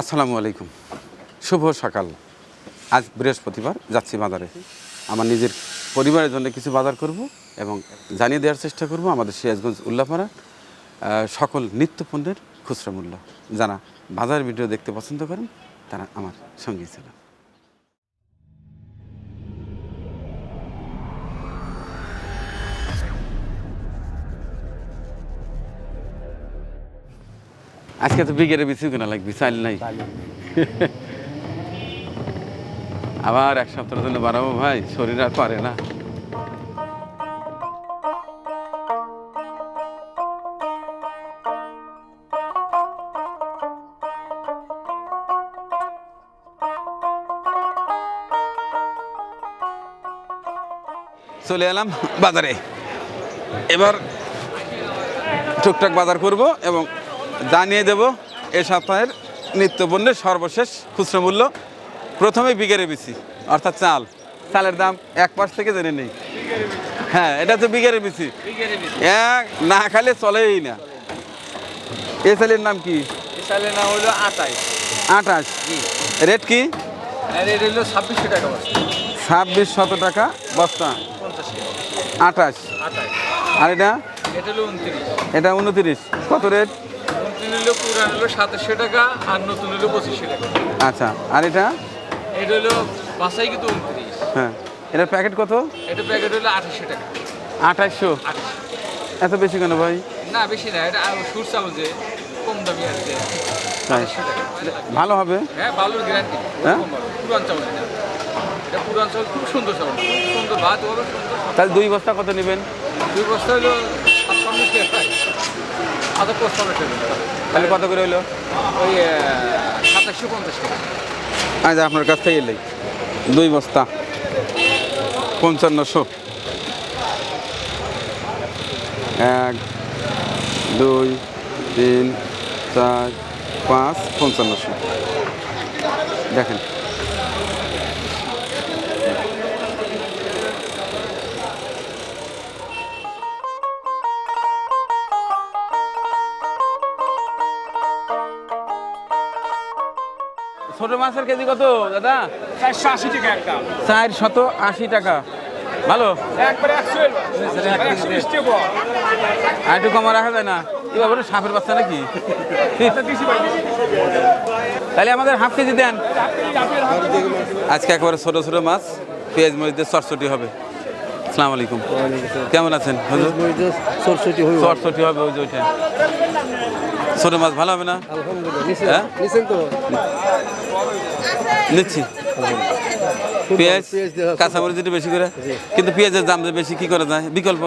আসসালামু আলাইকুম। শুভ সকাল। আজ বৃহস্পতিবার, যাচ্ছি বাজারে। আমার নিজের পরিবারের জন্য কিছু বাজার করব এবং জানিয়ে দেওয়ার চেষ্টা করব আমাদের সিরাজগঞ্জ উল্লাপাড়া সকল নিত্য পণ্যের খুচরা মূল্য। যারা বাজার ভিডিও দেখতে পছন্দ করেন, তারা আমার সঙ্গে ছিলেন। আজকে তো বিকেলে বিছু কেনা লাগবে চাইল নাই। আবার এক সপ্তাহের জন্য বাড়াবো ভাই শরীর আর পারে না। চলে এলাম বাজারে। এবার টুকটাক বাজার করব এবং জানিয়ে দেব এ সপ্তাহের নিত্য পণ্যের সর্বশেষ খুচরো মূল্য প্রথমে বিঘেরে বিচি অর্থাৎ চাল। চালের দাম এক পাশ থেকে জেনে নেই। হ্যাঁ এটা তো বিঘেরে বিচি এক না খালে চলেই না। এ চালের নাম কি? চালের নাম হলো আটাই আঠাশ রেট কি? আর এটা হলো ছাব্বিশশো টাকা বস্তা। ছাব্বিশ শত টাকা বস্তা। আঠাশ আর এটা? এটা উনত্রিশ। কত রেট? হলো পুরান হলো সাতাশশো টাকা আর নতুন হলো পঁচিশশো টাকা। আচ্ছা আর এটা? এটা হলো বাসাই কিন্তু উনত্রিশ। হ্যাঁ এটার প্যাকেট কত? এটা প্যাকেট হলো আঠাশশো টাকা। আঠাশশো? এত বেশি কেন ভাই? না বেশি না এটা আর সুর চাউল যে কম দামি তাই। আঠাশশো ভালো হবে? হ্যাঁ ভালো গ্যারান্টি হ্যাঁ? পুরান চাউল এটা। এটা পুরান চাউল খুব সুন্দর চাউল খুব সুন্দর ভাত সুন্দর তাহলে দুই বস্তা কত নেবেন? দুই বস্তা হলো আধা পোস্ট টাকা তাহলে কত করে হলো? ওই সাতাশশো পঞ্চাশ টাকা। আজ আপনার কাছ থেকে এলেই দুই বস্তা। পঞ্চান্নশো। এক দুই তিন চার পাঁচ পঞ্চান্নশো। দেখেন। মাছের কেজি কত দাদা? চারশো আশি টাকা একটা। চার শত আশি টাকা ভালো আর একটু কমা রাখা যায় না। কি বাবু সাপের বাচ্চা নাকি? তাহলে আমাদের হাফ কেজি দেন। আজকে একবারে ছোটো ছোটো মাছ পেঁয়াজ মরিচ দিয়ে চটচটি হবে। আসসালামু আলাইকুম। কেমন আছেন হইব। হবে ওই যে ওইটা। ছোট মাছ ভালো হবে না? হ্যাঁ? নিচ্ছি। পেঁয়াজ কাঁচামরিচ একটু বেশি করে। কিন্তু পেঁয়াজের দাম বেশি কি করা যায়? বিকল্প?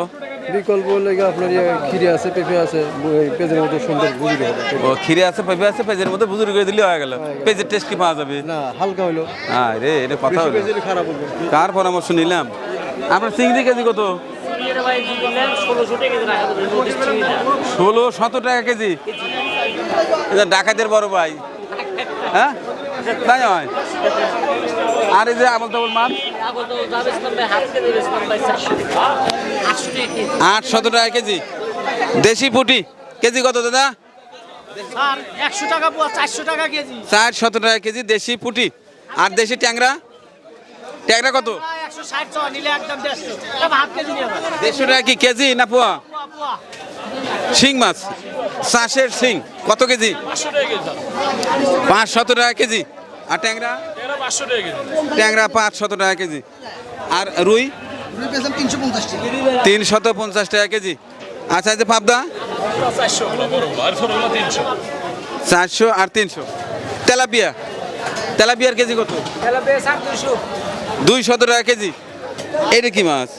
বিকল্প লেগে আপনার ইয়ে খিরে আছে পেঁপে আছে পেঁপের মতো সুন্দর বুঝি হবে ও খিরে আছে পেঁপে আছে পেঁয়াজের মধ্যে বুজুরি করে দিলে হয়ে গেল। পেঁয়াজের টেস্ট কি পাওয়া যাবে? না হালকা হইল। হ্যাঁ রে এটা কথা হলো। খারাপ কার পরামর্শ নিলাম? আপনার চিংড়ি কেজি কত? ষোলো শত টাকা কেজি। এটা ডাকাতের বড় ভাই। হ্যাঁ? তাই হয় আর এই যে আমল তাবল মাছ আট শত টাকা কেজি। দেশি পুটি কেজি কত দাদা? একশো টাকা চারশো টাকা কেজি। চার শত টাকা কেজি দেশি পুটি। আর দেশি ট্যাংরা? ট্যাংরা কত? দেড়শো। টাকা কি কেজি না পোয়া? পোয়া পোয়া। শিং মাছ। চাষের শিং। কত কেজি? পাঁচশো টাকা কেজি। পাঁচ শত টাকা কেজি। আর ট্যাংরা? ট্যাংরা পাঁচ শত টাকা কেজি। আর রুই? তিন শত পঞ্চাশ টাকা। কেজি। আচ্ছা এই যে পাবদা চারশো আর তিনশো। তেলাপিয়া? তেলাপিয়ার কেজি কত? তাহলে বেশ আর দুশো দুই শত টাকা কেজি। এটা কি মাছ?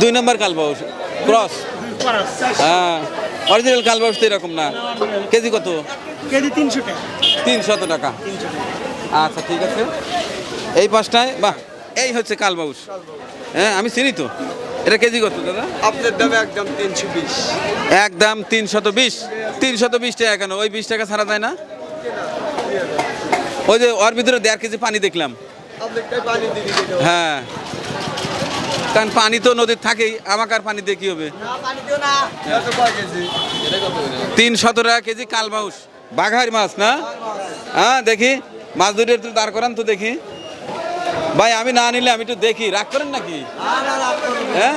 দুই নম্বর কালবাউস। ক্রস? হ্যাঁ। অরিজিনাল কালবাউস তো এরকম না। কেজি কত? কেজি তিনশো টাকা। তিন শত টাকা। আচ্ছা ঠিক আছে। এই পাঁচটায় বাহ এই হচ্ছে কালবাউস। হ্যাঁ আমি চিনি তো। এটা কেজি কত দাদা? আপনার দামে একদম তিনশো বিশ। একদম তিনশত বিশ। তিনশত বিশ টাকা কেন? ওই বিশ টাকা ছাড়া যায় না? ওই যে ওর ভিতরে দেড় কেজি পানি দেখলাম। হ্যাঁ। কারণ পানি তো নদীর থাকেই আমাকে আর পানি দিয়ে কি হবে? কয় কেজি? তিন শত টাকা কেজি কালবাউস বাঘার মাছ না? হ্যাঁ দেখি। মাছ দুটো একটু দাঁড় করান তো দেখি। ভাই আমি না নিলে আমি একটু দেখি। রাগ করেন নাকি? হ্যাঁ?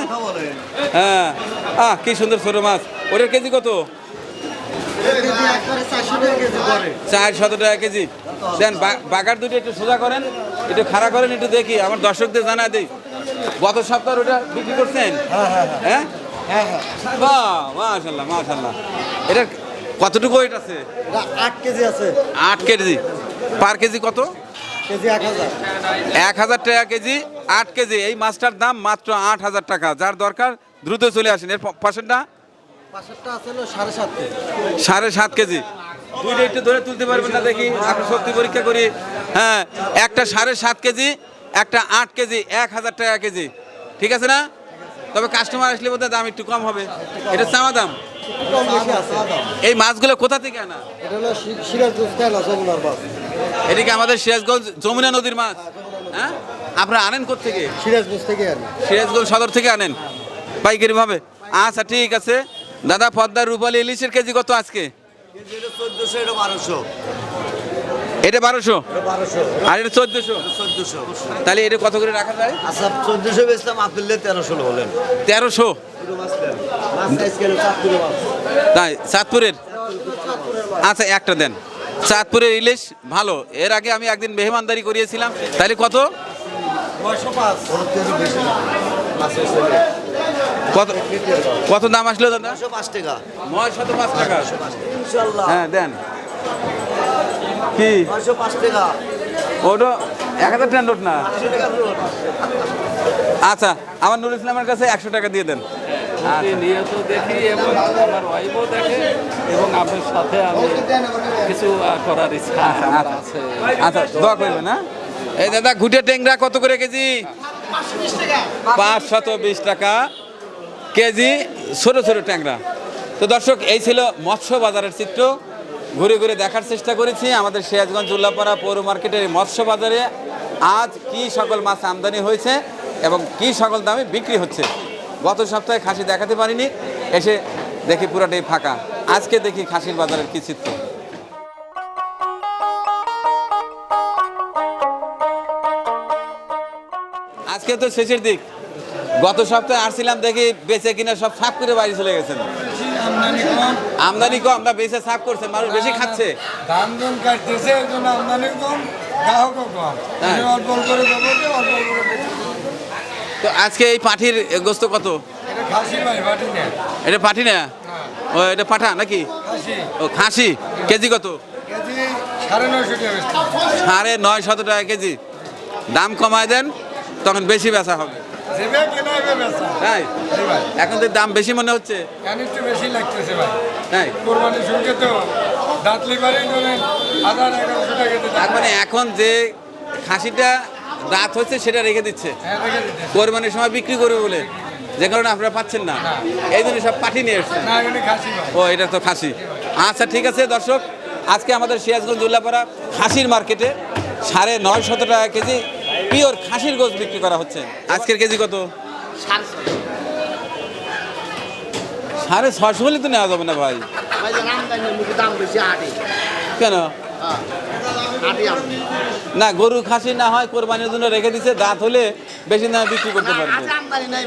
হ্যাঁ। আহ কি সুন্দর ছোট মাছ। ওটার কেজি কত? চার শত টাকা কেজি। দেন বাগার দুটো একটু সোজা করেন একটু খাড়া করেন একটু দেখি আমার দর্শকদের জানা দিই। গত সপ্তাহ ওটা বিক্রি করছেন? হ্যাঁ বাহ মাশাল্লাহ মাশাল্লাহ এটা কতটুকু ওয়েট আছে? আট কেজি আছে। আট কেজি। পার কেজি কত? কেজি এক হাজার টাকা কেজি আট কেজি। এই মাছটার দাম মাত্র আট হাজার টাকা। যার দরকার দ্রুত চলে আসেন। এর প- পাশেরটা? পাশেরটা আছে হলো সাড়ে সাত কেজি। সাড়ে সাত কেজি। দুইটা একটু ধরে তুলতে পারবেন না দেখি। আপনি শক্তি পরীক্ষা করি। হ্যাঁ একটা সাড়ে সাত কেজি একটা আট কেজি এক হাজার টাকা কেজি। ঠিক আছে না? তবে কাস্টমার আসলে বোধহয় দাম একটু কম হবে। এটা চাওয়া দাম? কম বেশি আছে এই মাছগুলো কোথা থেকে আনা? এটা এদিকে আমাদের সিরাজগঞ্জ যমুনা নদীর মাছ? হ্যাঁ? আপনারা আনেন থেকে সিরাজগঞ্জ থেকে সিরাজগঞ্জ সদর থেকে আনেন? পাইকারি ভাবে আচ্ছা ঠিক আছে। দাদা পদ্মার রূপালী ইলিশের কেজি কত আজকে? চোদ্দশো এটা বারোশো। এটা বারোশো? আর এটা চোদ্দশো? চোদ্দশো। তাহলে এটা কত করে রাখা যায়? আচ্ছা চোদ্দশো বেচলাম আপেল তেরোশো বলেন। তেরোশো? তাই চাঁদপুরের? আচ্ছা একটা দেন। চাঁদপুরের ইলিশ ভালো। এর আগে আমি একদিন মেহমানদারি করিয়েছিলাম। তাহলে কত? নয়শো পাঁচ। কত কত দাম আসলো দাদা? পাঁচ টাকা। নয় শত পাঁচ টাকা। ইনশাল্লাহ। হ্যাঁ দেন। কি? টাকা। ওটা এক হাজার টাকা নোট না। আচ্ছা আমার নুর ইসলামের কাছে একশো টাকা দিয়ে দেন। নিয়ত দেখি এবং আমার ওয়াইফও দেখে এবং আপনার সাথে আমি কিছু করার ইচ্ছা আমার আছে। আচ্ছা দোয়া করবেন না এই দাদা ঘুটে টেংরা কত করে কেজি? পাঁচশত বিশ টাকা। কেজি ছোট ছোট ট্যাংরা। তো দর্শক, এই ছিল মৎস্য বাজারের চিত্র। ঘুরে ঘুরে দেখার চেষ্টা করেছি আমাদের সিরাজগঞ্জ উল্লাপাড়া পৌর মার্কেটের মৎস্য বাজারে। আজ কি সকল মাছ আমদানি হয়েছে এবং কি সকল দামে বিক্রি হচ্ছে, গত সপ্তাহে খাসি দেখাতে পারিনি। এসে দেখি পুরাটাই ফাঁকা। আজকে দেখি খাসির বাজারের কি চিত্র। আজকে তো শেষের দিক। গত সপ্তাহে আসছিলাম দেখি বেচে কিনা সব সাফ করে বাড়ি চলে গেছেন আমদানি কম না বেচে সাফ করছেন মানুষ বেশি খাচ্ছে। ধান ধান কাটতেছে এই জন্য আমদানি কম গ্রাহকও কম। হ্যাঁ। অল্প অল্প করে অল্প অল্প করে তো আজকে এই পাঠির গোস্ত কত? এটা পাঠি না? ও এটা পাঠা নাকি? ও খাসি। কেজি কত? সাড়ে নয় শত টাকা কেজি। দাম কমায় দেন তখন বেশি বেচা হবে। তাই এখন তো দাম বেশি মনে হচ্ছে। কেন একটু বেশি লাগতেছে ভাই? তাই কোরবানির সঙ্গে তো দাঁতলি বাড়ি ধরেন হাজার এগারোশো টাকা তার মানে এখন যে খাসিটা দাঁত হচ্ছে সেটা রেখে দিচ্ছে। হ্যাঁ কোরবানির সময় বিক্রি করবে বলে। যে কারণে আপনারা পাচ্ছেন না। এই জন্য সব পাঠি নিয়ে এসছেন ভাই। ও এটা তো খাসি। আচ্ছা ঠিক আছে দর্শক। আজকে আমাদের সিরাজগঞ্জ উল্লাপাড়া খাসির মার্কেটে সাড়ে নয় শত টাকা কেজি পিওর খাসির গোছ বিক্রি করা হচ্ছে। আজকের কেজি কত? সাড়ে ছশো হলে তো নেওয়া যাবে না ভাই। কেন? না গরু খাসি না হয় কোরবানির জন্য রেখে দিচ্ছে দাঁত হলে বেশি দামে বিক্রি করতে পারবে।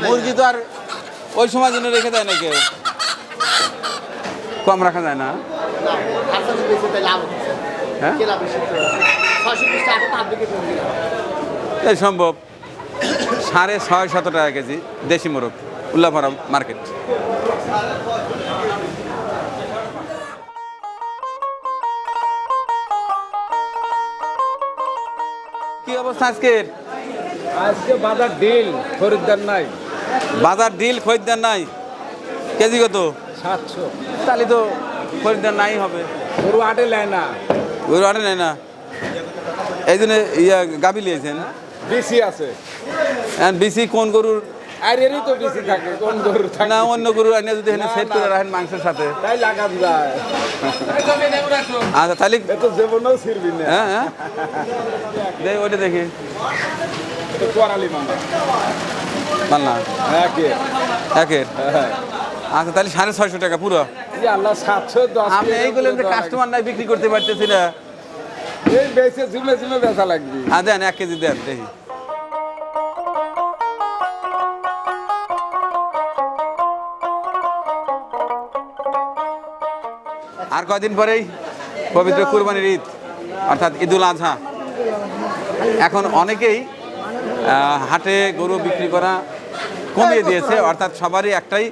মুরগি তো আর ওই সময় জন্য রেখে দেয় না কেউ। কম রাখা যায় না? হ্যাঁ? এই সম্ভব। সাড়ে ছয় শত টাকা কেজি দেশি মোরগ উল্লাপাড়া মার্কেট। কি অবস্থা আজকের? আজকে বাজার ডিল খরিদ্দার নাই। বাজার ডিল খরিদ্দার নাই? কেজি কত? সাতশো। তাহলে তো খরিদ্দার নাই হবে। গরু আটে নেয় না। ওই আটে নেয় না। এই জন্য ইয়া গাবি লিয়েছেন বেশি আছে। এখন বেশি কোন গরুর? তো বেশি থাকে কোন গরু থাকে। না অন্য গরু যদি এখানে সেট করে রাখেন মাংসের সাথে। তাই লাগান যায়। আচ্ছা তাহলে এ তো জীবনেও ছিড়বি না। হ্যাঁ হ্যাঁ। দেখ ওইটা দেখি। হ্যাঁ হ্যাঁ। আচ্ছা তাহলে সাড়ে ছয়শো টাকা পুরো। আল্লাহ সাতশো দশ আপনি এইগুলো কাস্টমার নাই বিক্রি করতে পারতেছি না। এই বেচে ঝুমে ঝুমে বেচা লাগবে। আর দেন এক কেজি দেন দেখি। আর কয়দিন পরেই পবিত্র কুরবানির ঈদ, অর্থাৎ ঈদুল আজহা। এখন অনেকেই হাটে গরু বিক্রি করা কমিয়ে দিয়েছে, অর্থাৎ সবারই একটাই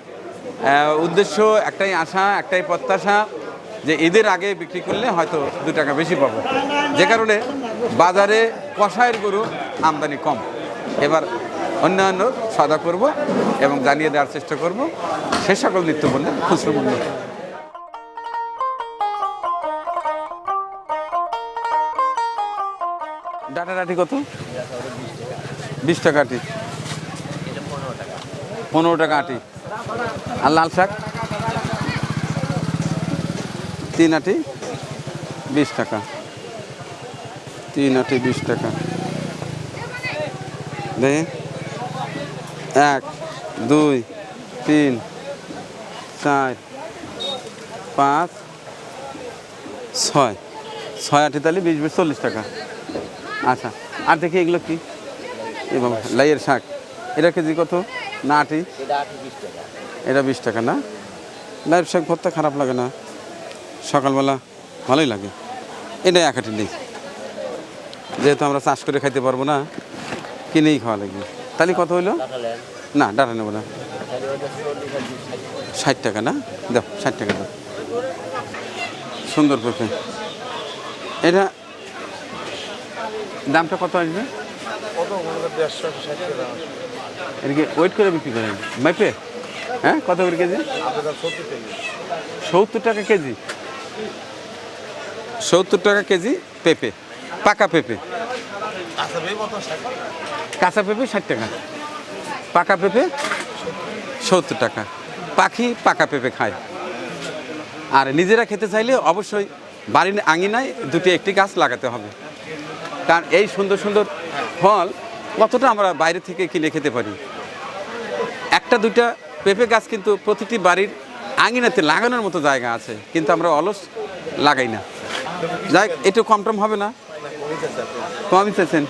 উদ্দেশ্য, একটাই আশা, একটাই প্রত্যাশা যে ঈদের আগে বিক্রি করলে হয়তো দু টাকা বেশি পাবো। যে কারণে বাজারে কষায়ের গরু আমদানি কম। এবার অন্যান্য সদা করব এবং জানিয়ে দেওয়ার চেষ্টা করব। সে সকল নিত্য পণ্যের খুচরো মূল্য। ডাটাডাটি কত? বিশ টাকা আটি। পনেরো টাকা আটি। আর লাল শাক? তিন আটি, বিশ টাকা। তিন আটি, বিশ টাকা। দেখি এক, দুই, তিন, চার, পাঁচ, ছয়। ছয় আটি তাহলে বিশ বিশ, চল্লিশ টাকা। আচ্ছা আর দেখি এগুলো কি? এ বাবা, লাইয়ের শাক। এটা কেজি কত? না, আটি? এটা বিশ টাকা, না? লাইয়ের শাক ভর্তা খারাপ লাগে না। সকালবেলা ভালোই লাগে। এটা এক আটি নেই। যেহেতু আমরা চাষ করে খাইতে পারব না, কিনেই খাওয়া লাগবে। তাহলে কত হইল? না, ডাটা নেব না। ষাট টাকা, না? দাও, ষাট টাকা দাও। সুন্দর পেঁপে। এটা দামটা কত আসবে? এদিকে ওয়েট করে বিক্রি করেন? মাইপে হ্যাঁ কত করে কেজি? সত্তর টাকা কেজি। সত্তর টাকা কেজি পেঁপে, পাকা পেঁপে। কাঁচা পেঁপে ষাট টাকা। পাকা পেঁপে সত্তর টাকা। পাখি পাকা পেঁপে খায়। আর নিজেরা খেতে চাইলে অবশ্যই বাড়ির আঙিনায় দুটি একটি গাছ লাগাতে হবে। কারণ এই সুন্দর সুন্দর ফল কতটা আমরা বাইরে থেকে কিনে খেতে পারি? একটা, দুইটা পেঁপে গাছ কিন্তু প্রতিটি বাড়ির আঙিনাতে লাগানোর মতো জায়গা আছে, কিন্তু আমরা অলস লাগাই না। যাই একটু কম টম হবে না? কমই চাইছেন।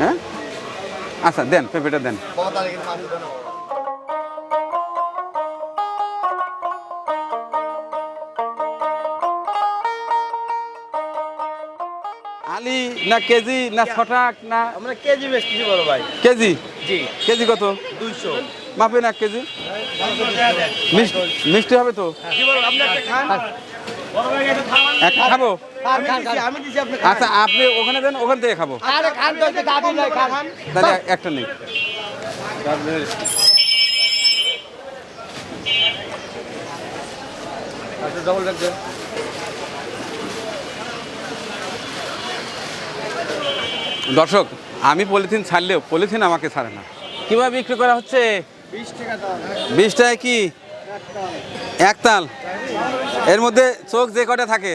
হ্যাঁ? আচ্ছা দেন, পেঁপেটা দেন। আলি না কেজি না ছটাক না আমরা কেজি বেচতেছি বড় ভাই। কেজি? জি। কেজি কত? দুইশো। মাপেন এক কেজি? মিষ্টি হবে তো? কি বলো আপনি একটা খান। একটা খাব? আচ্ছা আপনি ওখানে দেন ওখান থেকে খাব। আরে খান তো একটু নাই খান। তাহলে একটা নেই। আচ্ছা ডবল রাখবেন দর্শক আমি পলিথিন ছাড়লেও পলিথিন আমাকে ছাড়ে না। কীভাবে বিক্রি করা হচ্ছে? বিশ টাকা বিশ টাকা কি? এক তাল। এর মধ্যে চোখ যে কটা থাকে?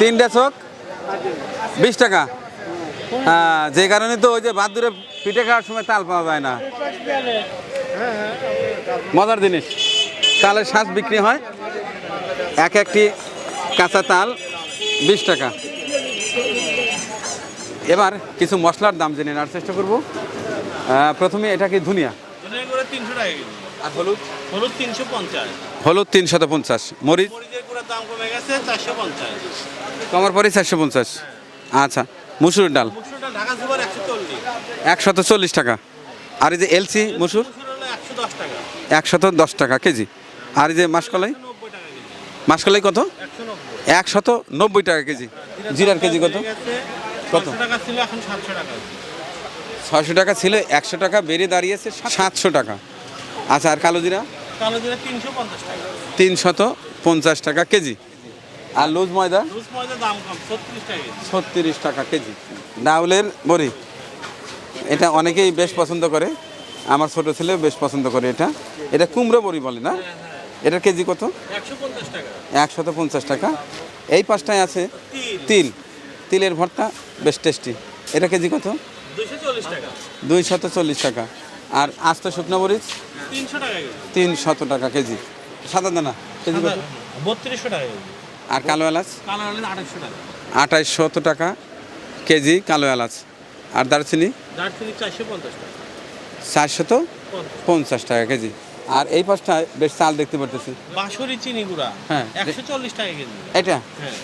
তিনটা চোখ? বিশ টাকা। হ্যাঁ যে কারণে তো ওই যে ভাত দূরে পিঠে খাওয়ার সময় তাল পাওয়া যায় না। মজার জিনিস। তালের শ্বাস বিক্রি হয়। এক একটি কাঁচা তাল বিশ টাকা। এবার কিছু মশলার দাম জেনে নেওয়ার চেষ্টা করব। প্রথমে এটা কি ধুনিয়া আর হলুদ? হলুদ তিনশো পঞ্চাশ। হলুদ তিনশত পঞ্চাশ। মরিচ? দাম কমে গেছে চারশো পঞ্চাশ। কমার পরে চারশো পঞ্চাশ। আচ্ছা মুসুর ডাল। একশত চল্লিশ টাকা। আর এই যে এলসি মুসুর? একশত দশ টাকা কেজি। আর এই যে মাসকলাই? মাসকলাই কত? একশত নব্বই টাকা কেজি। জিরার কেজি কত? কত? টাকা ছিল এখন সাতশো টাকা ছয়শো টাকা ছিল একশো টাকা বেড়ে দাঁড়িয়েছে সাতশো টাকা। আচ্ছা আর কালো জিরা কালো জিরা তিনশো পঞ্চাশ টাকা। তিনশত পঞ্চাশ টাকা কেজি। আর লুজ ময়দা? দাম কম ছত্রিশ টাকা কেজি। ছত্রিশ টাকা কেজি। ডাউলের বড়ি। এটা অনেকেই বেশ পছন্দ করে। আমার ছোট ছেলে বেশ পছন্দ করে এটা। এটা কুমড়ো বড়ি বলে না? এটার কেজি কত? একশো পঞ্চাশ টাকা। একশত পঞ্চাশ টাকা। এই পাঁচটায় আছে? তিল। তিলের ভর্তা বেশ টেস্টি এটা কেজি কত? দুশো চল্লিশ টাকা। দুই শত চল্লিশ টাকা। আর আস্ত শুকনো মরিচ? তিনশো টাকা কেজি। তিন শত টাকা কেজি। সাদা দানা? কেজি কত? বত্রিশশো টাকা আর কালো এলাচ? আঠাইশশত টাকা কেজি কালো এলাচ। আর দারচিনি? দার্জিলিং পঞ্চাশ টাকা। চারশত পঞ্চাশ। টাকা কেজি। আর এই পাশটায় বেশ চাল দেখতে পারতেছি। বাঁশরি চিনি গুঁড়া। হ্যাঁ। একশো চল্লিশ টাকা কেজি। এটা? হ্যাঁ।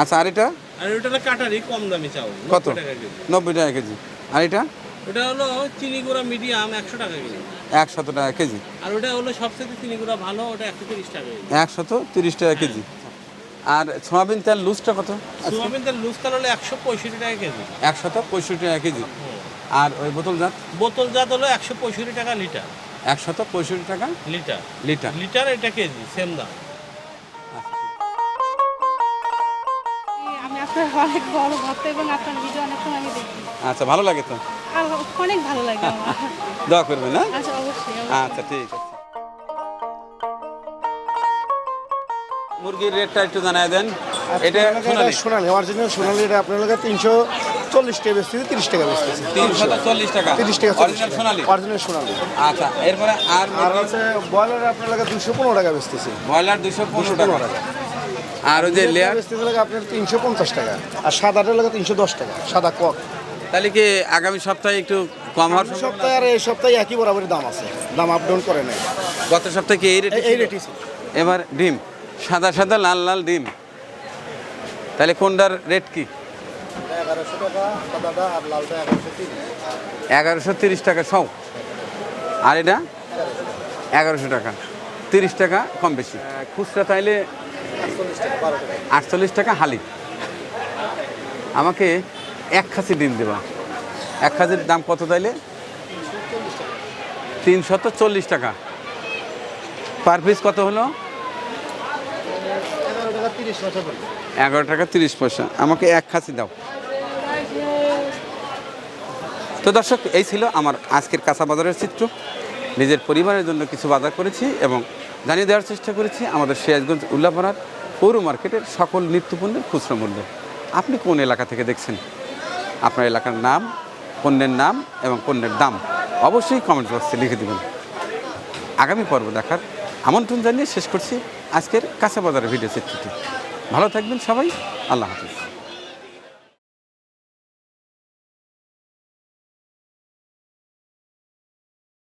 আচ্ছা আর এটা? আর ওটা হলো কাটারি কম দামি চাউল কত? 90 টাকা কেজি। নব্বই টাকা কেজি। আর এটা? ওটা হলো চিনি গুঁড়া মিডিয়াম একশো টাকা কেজি। একশত টাকা কেজি। আর ওটা হলো সবচেয়ে চিনি গুঁড়া ভালো ওটা একশো তিরিশ টাকা একশত তিরিশ টাকা কেজি। আর সয়াবিন তেল লুজটা কত? সোয়াবিন তেল লুজ কাল হলো একশো পঁয়ষট্টি টাকা কেজি। একশত পঁয়ষট্টি টাকা কেজি। আর ওই বোতল জাত? বোতল জাত হলো একশো পঁয়ষট্টি টাকা লিটার। একশত পঁয়ষট্টি টাকা লিটার। লিটার। লিটার এটা কেজি সেম দাম। আপনার অনেক বড় ভক্ত এবং আপনার ভিডিও অনেক সময় আমি দেখি। আচ্ছা ভালো লাগে তো? অনেক ভালো লাগে আমার। দোয়া করবেন না আচ্ছা অবশ্যই। আচ্ছা ঠিক আছে। মুরগির রেটটা একটু জানাই দেন। এটা সোনালি? সোনালি অরিজিনাল সোনালি এটা আপনার লাগে তিনশো চল্লিশ টাকা বেচতেছে তিরিশ টাকা বেচতেছে তিনশো চল্লিশ টাকা? তিরিশ টাকা অরিজিনাল সোনালি? অরিজিনাল সোনালি। আচ্ছা এরপরে আর আর হচ্ছে ব্রয়লার আপনার লাগে দুশো পনেরো টাকা বেচতেছে। ব্রয়লার দুশো পনেরো টাকা। আর ওই যে লেয়ার আপনার তিনশো পঞ্চাশ টাকা। আর সাদাটা লাগে তিনশো দশ টাকা সাদা কক। তাহলে কি আগামী সপ্তাহে একটু কম হওয়ার সপ্তাহে আর এই সপ্তাহে একই বরাবরই দাম আছে। দাম আপ ডাউন করে নাই। গত সপ্তাহে কি এই রেট এই- রেটই ছিল? এবার ডিম সাদা সাদা লাল লাল ডিম। তাহলে কোনটার রেট কি? এগারোশো টাকা সাদাটা আর লালটা এগারোশো তিরিশ। টাকা সব। আর এটা? এগারোশো টাকা। তিরিশ টাকা কম বেশি। খুচরা তাইলে আটচল্লিশ টাকা হালি। আমাকে এক খাসি ডিম দেবা। এক খাসির দাম কত তাইলে? তিনশত চল্লিশ টাকা। পার পিস কত হলো? এগারো টাকা তিরিশ পয়সা। আমাকে এক খাসি দাও। তো দর্শক, এই ছিল আমার আজকের কাঁচা বাজারের চিত্র। নিজের পরিবারের জন্য কিছু বাজার করেছি এবং জানিয়ে দেওয়ার চেষ্টা করেছি। আমাদের সিরাজগঞ্জ উল্লাপাড়ার পৌর মার্কেটের সকল নিত্যপণ্যের খুচরো মূল্য। আপনি কোন এলাকা থেকে দেখছেন? আপনার এলাকার নাম, পণ্যের নাম এবং পণ্যের দাম অবশ্যই কমেন্ট বক্সে লিখে দেবেন। আগামী পর্ব দেখার আমন্ত্রণ জানিয়ে শেষ করছি আজকের কাঁচা বাজারের ভিডিও চিত্রটি। ভালো থাকবেন সবাই, আল্লাহ হাফিজ।